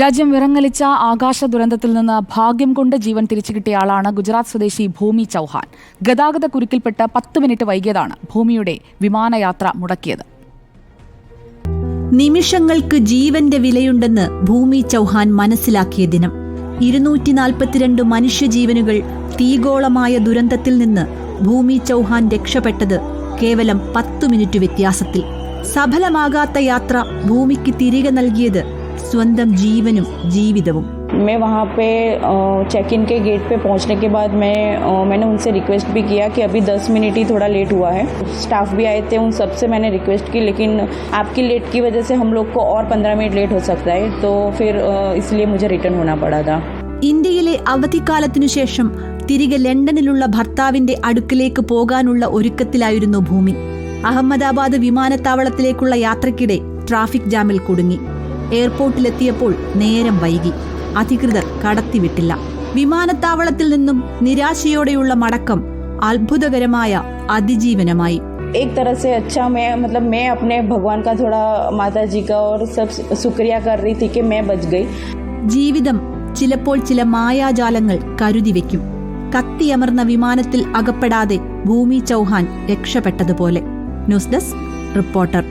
രാജ്യം വിറങ്ങലിച്ച ആകാശ ദുരന്തത്തിൽ നിന്ന് ഭാഗ്യം കൊണ്ട് ജീവൻ തിരിച്ചു കിട്ടിയ ആളാണ് ഗുജറാത്ത് സ്വദേശി ഭൂമി ചൗഹാൻ. ഗതാഗത കുരുക്കിൽപ്പെട്ട് പത്ത് മിനിറ്റ് വൈകിയതാണ് ഭൂമിയുടെ വിമാനയാത്ര മുടക്കിയത്. നിമിഷങ്ങൾക്ക് ജീവന്റെ വിലയുണ്ടെന്ന് ഭൂമി ചൗഹാൻ മനസ്സിലാക്കിയ ദിനം. ഇരുന്നൂറ്റി നാൽപ്പത്തിരണ്ട് മനുഷ്യജീവനുകൾ തീഗോളമായ ദുരന്തത്തിൽ നിന്ന് ഭൂമി ചൗഹാൻ രക്ഷപ്പെട്ടത് കേവലം പത്തു മിനിറ്റ് വ്യത്യാസത്തിൽ. സഫലമാകാത്ത യാത്ര ഭൂമിക്ക് തിരികെ നൽകിയത് സ്വന്തം ജീവനും ജീവിതവും मैं वहाँ पे चेक इन के गेट पे पहुँचने के बाद मैं अ, मैंने उनसे रिक्वेस्ट भी किया कि अभी 10 मिनट ही थोड़ा लेट हुआ है स्टाफ भी आए थे उन सब से मैंने रिक्वेस्ट की लेकिन आपकी लेट की वजह से हम लोग को और 15 मिनट लेट हो सकता है तो फिर अ, इसलिए मुझे रिटर्न होना पड़ा था ഇന്ത്യയിലെ അവധിക്കാലത്തിനു ശേഷം തിരികെ ലണ്ടനിലുള്ള ഭർത്താവിന്റെ അടുക്കിലേക്ക് പോകാനുള്ള ഒരുക്കത്തിലായിരുന്നു ഭൂമി അഹമ്മദാബാദ് വിമാനത്താവളത്തിലേക്കുള്ള യാത്രക്കിടെ ട്രാഫിക് ജാമിൽ കുടുങ്ങി എയർപോർട്ടിലെത്തിയപ്പോൾ നേരം വൈകി അധികൃതർ കടത്തിവിട്ടില്ല വിമാനത്താവളത്തിൽ നിന്നും നിരാശയോടെയുള്ള മടക്കം അത്ഭുതകരമായ അതിജീവനമായി एक तरह से अच्छा मैं मतलब मैं अपने भगवान का थोड़ा माता जी का और सब शुक्रिया कर रही थी कि मैं बच गई ജീവിതം ചിലപ്പോൾ ചില മായാജാലങ്ങൾ കരുതി വെക്കും കത്തിയമർന്ന വിമാനത്തിൽ അകപ്പെടാതെ ഭൂമി ചൗഹാൻ രക്ഷപ്പെട്ടതുപോലെ ന്യൂസ് ഡെസ്ക് റിപ്പോർട്ടർ